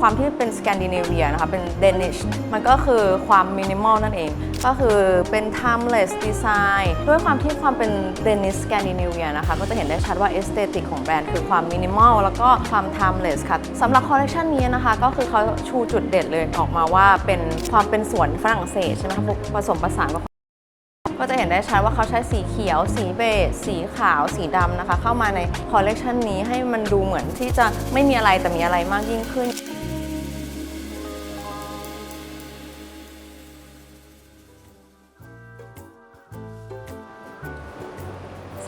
ความที่เป็นสแกนดิเนเวียนะคะ เป็นเดนิช มันก็คือความมินิมอลนั่นเอง ก็คือเป็น timeless design ด้วยความที่ความเป็นเดนิชสแกนดิเนเวียนะคะ ก็จะเห็นได้ชัดว่าเอสเตติกของแบรนด์คือความมินิมอลแล้วก็ความ timeless ค่ะสำหรับคอลเลคชันนี้นะคะ ก็คือเขาชูจุดเด่นเลยออกมาว่าเป็นความเป็นสวนฝรั่งเศสใช่ไหมคะผสมผสานกับก็จะเห็นได้ชัดว่าเขาใช้สีเขียว สีเบจสีขาว สีดำนะคะ เข้ามาในคอลเลกชันนี้ให้มันดูเหมือนที่จะไม่มีอะไรแต่มีอะไรมากยิ่งขึ้น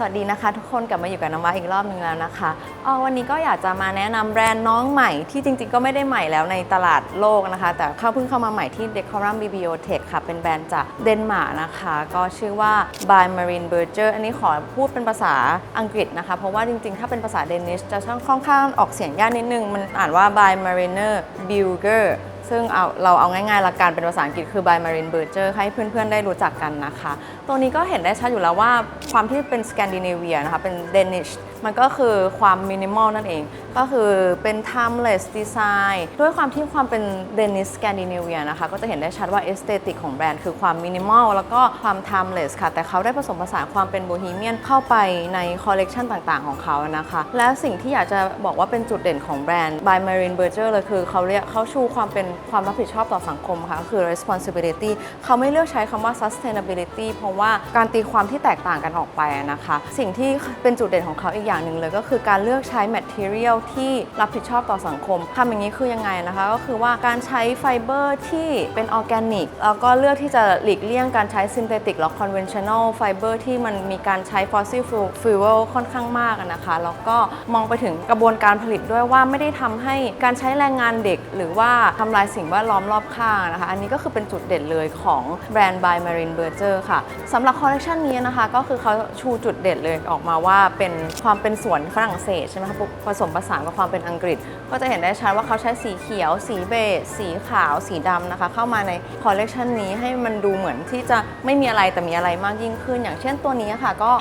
สวัสดีนะคะทุกคนกลับมาอยู่กับน้ำว้าอีกรอบหนึงแล้วนะคะอ๋อวันนี้ก็อยากจะมาแนะนำแบรนด์น้องใหม่ที่จริงๆ ก็ไม่ได้ใหม่แล้วในตลาดโลกนะคะ แต่เข้าเพิ่งเข้ามาใหม่ที่ Decorum Bibliotech ค่ะ เป็นแบรนด์จากเดนมาร์กนะคะ ก็ชื่อว่า by Marine Berger อันนี้ขอพูดเป็นภาษาอังกฤษนะคะ เพราะว่าจริงๆ ถ้าเป็นภาษาเดนิชจะช่างค่อนข้างออกเสียงยากนิดนึง มันอ่านว่า by Mariner Bilger ซึ่งเอาเราเอาง่ายๆหลักการเป็นภาษาอังกฤษคือ by Marine Berger ให้เพื่อนๆ ได้รู้จักกันนะคะ ตัวนี้ก็เห็นได้ชัดอยู่แล้วว่าความที่เป็นสแกนดิเนเวียนะคะ เป็นเดนิช มันก็คือความมินิมอลนั่นเอง ก็คือเป็น timeless design ด้วยความที่ความเป็นเดนิสแกนดิเนเวียนะคะ ก็จะเห็นได้ชัดว่าเอสเตติกของแบรนด์คือความมินิมอลแล้วก็ความ timeless ค่ะ แต่เขาได้ผสมผสานความเป็นโบฮีเมียนเข้าไปในคอลเลกชันต่างๆ ของเขานะคะ และสิ่งที่อยากจะบอกว่าเป็นจุดเด่นของแบรนด์ by Marine Berger เลยคือเขาเรียกเขาชูความเป็นความรับผิดชอบต่อสังคมค่ะคือ responsibility เขาไม่เลือกใช้คำว่า sustainability เพราะว่าการตีความที่แตกต่างกันออกไปนะคะ สิ่งที่เป็นจุดเด่นของเขาอีกอย่างหนึ่งเลยก็คือการเลือกใช้ material ที่รับผิดชอบต่อสังคมทำอย่างนี้คือยังไงนะคะ ก็คือว่าการใช้ไฟเบอร์ที่เป็นออร์แกนิกแล้วก็เลือกที่จะหลีกเลี่ยงการใช้ synthetic หรือ conventional fiber ที่มันมีการใช้ fossil fuel ค่อนข้างมากนะคะแล้วก็มองไปถึงกระบวนการผลิตด้วยว่าไม่ได้ทำให้การใช้แรงงานเด็ก หรือว่าทำลายสิ่งแวดล้อมรอบข้างนะคะ อันนี้ก็คือเป็นจุดเด่นเลยของแบรนด์ by Marine Berger ค่ะสำหรับคอลเลคชันนี้นะคะ ก็คือเขาชูจุดเด่นเลยออกมาว่าเป็นความเป็นสวนฝรั่งเศสใช่ไหมคะผสมผสานกับความเป็นอังกฤษ ก็จะเห็นได้ชัดว่าเขาใช้สีเขียว สีเบจสีขาว สีดำนะคะ เข้ามาในคอลเลกชันนี้ให้มันดูเหมือนที่จะไม่มีอะไรแต่มีอะไรมากยิ่งขึ้น อย่างเช่นตัวนี้ค่ะก็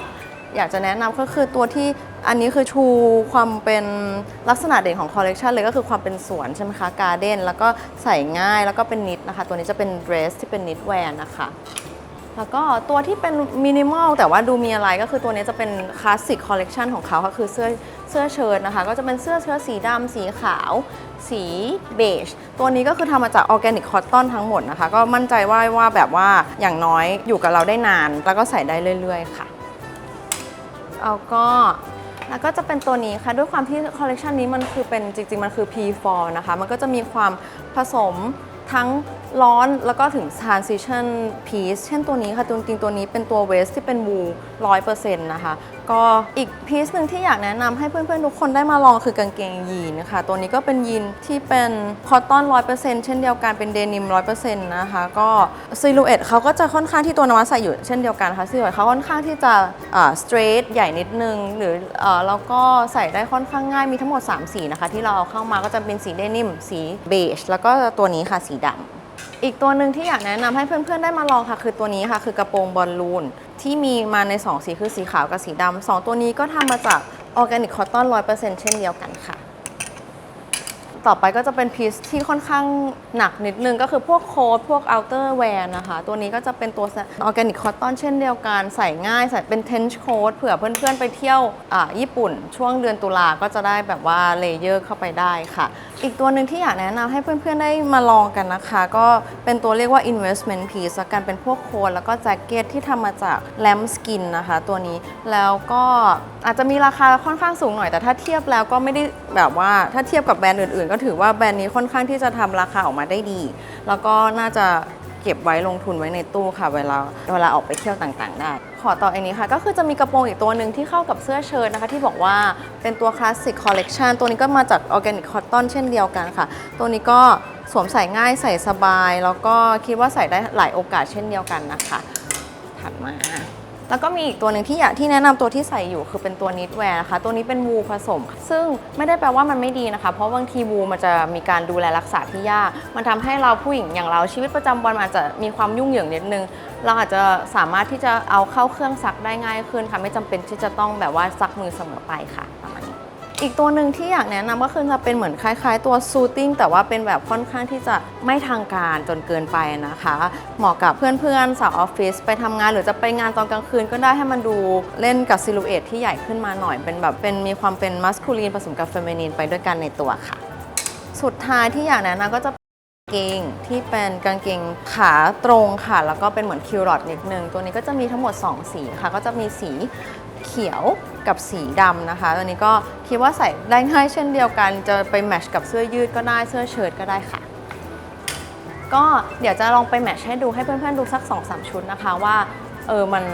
อยากจะแนะนำก็คือตัวที่อันนี้คือชูความเป็นลักษณะเด่นของคอลเลกชันเลยก็คือความเป็นสวนใช่ไหมคะการ์เด้นแล้วก็ใส่ง่ายแล้วก็เป็นนิดนะคะ ตัวนี้จะเป็นเดรสที่เป็นนิดแวร์นะคะ แล้วก็ตัวที่เป็นมินิมอลแต่ว่าดูมีอะไรก็คือตัวนี้จะเป็นคลาสสิกคอลเลกชันของเขาก็คือเสื้อเสื้อเชิ้ตนะคะ ก็จะเป็นเสื้อเชิ้ตสีดำสีขาว สีเบจตัวนี้ก็คือทำมาจากออร์แกนิกคอตตอนทั้งหมดนะคะ ก็มั่นใจว่าว่าแบบว่าอย่างน้อยอยู่กับเราได้นาน แล้วก็ใส่ได้เรื่อย ๆ ค่ะแล้วก็แล้วก็จะเป็นตัวนี้ค่ะ ด้วยความที่คอลเลกชันนี้มันคือเป็นจริง ๆ มันคือ P4 นะคะ มันก็จะมีความผสม ทั้งร้อนแล้วก็ถึง transition piece เช่นตัวนี้ค่ะตัวจริงตัวนี้เป็นตัวเวสที่เป็นวูร้อยเปอร์เซ็นต์นะคะ ก็อีกพีซหนึ่งที่อยากแนะนำให้เพื่อนๆ ทุกคนได้มาลองคือกางเกงยีนนะคะตัวนี้ก็เป็นยีนที่เป็นคอตตอนร้อยเปอร์เซ็นต์เช่นเดียวกันเป็นเดนิมร้อยเปอร์เซ็นต์นะคะ ก็ซิลูเอตเขาก็จะค่อนข้างที่ตัวนวัตใส่อยู่เช่นเดียวกันค่ะซิลูเอตเขาค่อนข้างที่จะสเตรทใหญ่นิดนึง หรืออแล้วก็ใส่ได้ค่อนข้างง่ายมีทั้งหมด 3 สีนะคะที่เราเอาเข้ามาก็จะเป็นสีเดนิมสีเบจแล้วก็ตัวนี้ค่ะสีดำอีกตัวหนึ่งที่อยากแนะนำให้เพื่อนๆได้มาลองค่ะ คือตัวนี้ค่ะ คือกระโปรงบอลลูนที่มีมาใน 2 สีคือสีขาวกับสีดำสองตัวนี้ก็ทำมาจากออร์แกนิกคอตตอนร้อยเปอร์เซ็นต์เช่นเดียวกันค่ะ ต่อไปก็จะเป็นพีซที่ค่อนข้างหนักนิดนึง ก็คือพวกโค้ทพวกอัลเตอร์แวร์นะคะ ตัวนี้ก็จะเป็นตัวออร์แกนิกคอตตอนเช่นเดียวกัน ใส่ง่ายใส่เป็นเทนช์โค้ทเผื่อเพื่อนๆไปเที่ยวอ่าญี่ปุ่น ช่วงเดือนตุลาก็จะได้แบบว่าเลเยอร์เข้าไปได้ค่ะ อีกตัวหนึ่งที่อยากแนะนำให้เพื่อนๆได้มาลองกันนะคะ ก็เป็นตัวเรียกว่า investment piece ละกันเป็นพวกโค้ทแล้วก็แจ็คเก็ตที่ทำมาจากแลมสกินนะคะ ตัวนี้แล้วก็อาจจะมีราคาค่อนข้างสูงหน่อยแต่ถ้าเทียบแล้วก็ไม่ได้แบบว่าถ้าเทียบกับแบรนด์อื่นๆก็ถือว่าแบรนด์นี้ค่อนข้างที่จะทำราคาออกมาได้ดี แล้วก็น่าจะเก็บไว้ลงทุนไว้ในตู้ค่ะ เวลาเวลาออกไปเที่ยวต่างๆ ได้ ขอต่ออันนี้ค่ะ ก็คือจะมีกระโปรงอีกตัวหนึ่งที่เข้ากับเสื้อเชิ้ตนะคะ ที่บอกว่าเป็นตัวคลาสสิกคอลเลกชันตัวนี้ก็มาจากออร์แกนิกคอตตอนเช่นเดียวกันค่ะ ตัวนี้ก็สวมใส่ง่ายใส่สบาย แล้วก็คิดว่าใส่ได้หลายโอกาสเช่นเดียวกันนะคะ ถัดมา แล้วก็มีอีกตัวหนึ่งที่อยากที่แนะนำตัวที่ใส่อยู่คือเป็นตัวนิดแวร์นะคะ ตัวนี้เป็นวูผสม ซึ่งไม่ได้แปลว่ามันไม่ดีนะคะ เพราะบางทีวูมันจะมีการดูแลรักษาที่ยาก มันทำให้เราผู้หญิงอย่างเราชีวิตประจำวันมันอาจจะมีความยุ่งเหยิงนิดนึง เราอาจจะสามารถที่จะเอาเข้าเครื่องซักได้ง่ายขึ้นค่ะ ไม่จำเป็นที่จะต้องแบบว่าซักมือเสมอไปค่ะประมาณนี้ อีกตัวหนึ่งที่อยากแนะนำก็คือจะเป็นเหมือนคล้าย ๆ ตัวซูติ้งแต่ว่าเป็นแบบค่อนข้างที่จะไม่ทางการจนเกินไปนะคะ เหมาะกับเพื่อนๆสาวออฟฟิศไปทำงาน หรือจะไปงานตอนกลางคืนก็ได้ให้มันดูเล่นกับซิลูเอทที่ใหญ่ขึ้นมาหน่อย เป็นแบบเป็นมีความเป็นมัสคูลีนผสมกับเฟมินีนไปด้วยกันในตัวค่ะ สุดท้ายที่อยากแนะนำก็จะกางเกงที่เป็นกางเกงขาตรงค่ะ แล้วก็เป็นเหมือนคิวรอดนิดนึง ตัวนี้ก็จะมีทั้งหมด 2 สีค่ะ ก็จะมีสี ขียวกับสีดำนะคะตัวนี้ก็คิดว่าใส่ได้ง่ายเช่นเดียวกัน จะไปแมชกับเสื้อยืดก็ได้เสื้อเชิ้ตก็ได้ค่ะ ก็เดี๋ยวจะลองไปแมชให้ดูให้เพื่อนๆดูสัก 2-3 ชุดนะคะว่าเออมัน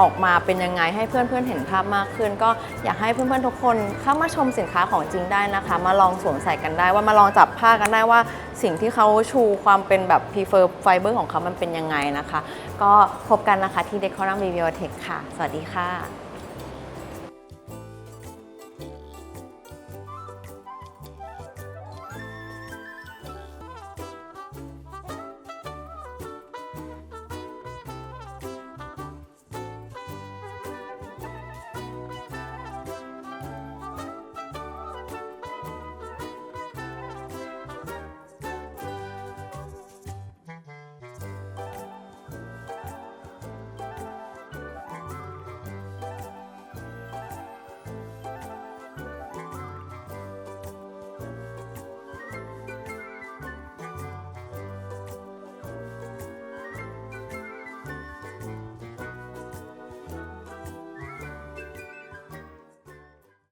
ออกมาเป็นยังไงให้เพื่อนๆเห็นภาพมากขึ้น ก็อยากให้เพื่อนๆทุกคนเข้ามาชมสินค้าของจริงได้นะคะ มาลองสวมใส่กันได้ว่ามาลองจับผ้ากันได้ว่าสิ่งที่เขาชูความเป็นแบบ prefer fiber ของเขามันเป็นยังไงนะคะ ก็พบกันนะคะที่ Decorum Bibliotech ค่ะ สวัสดีค่ะ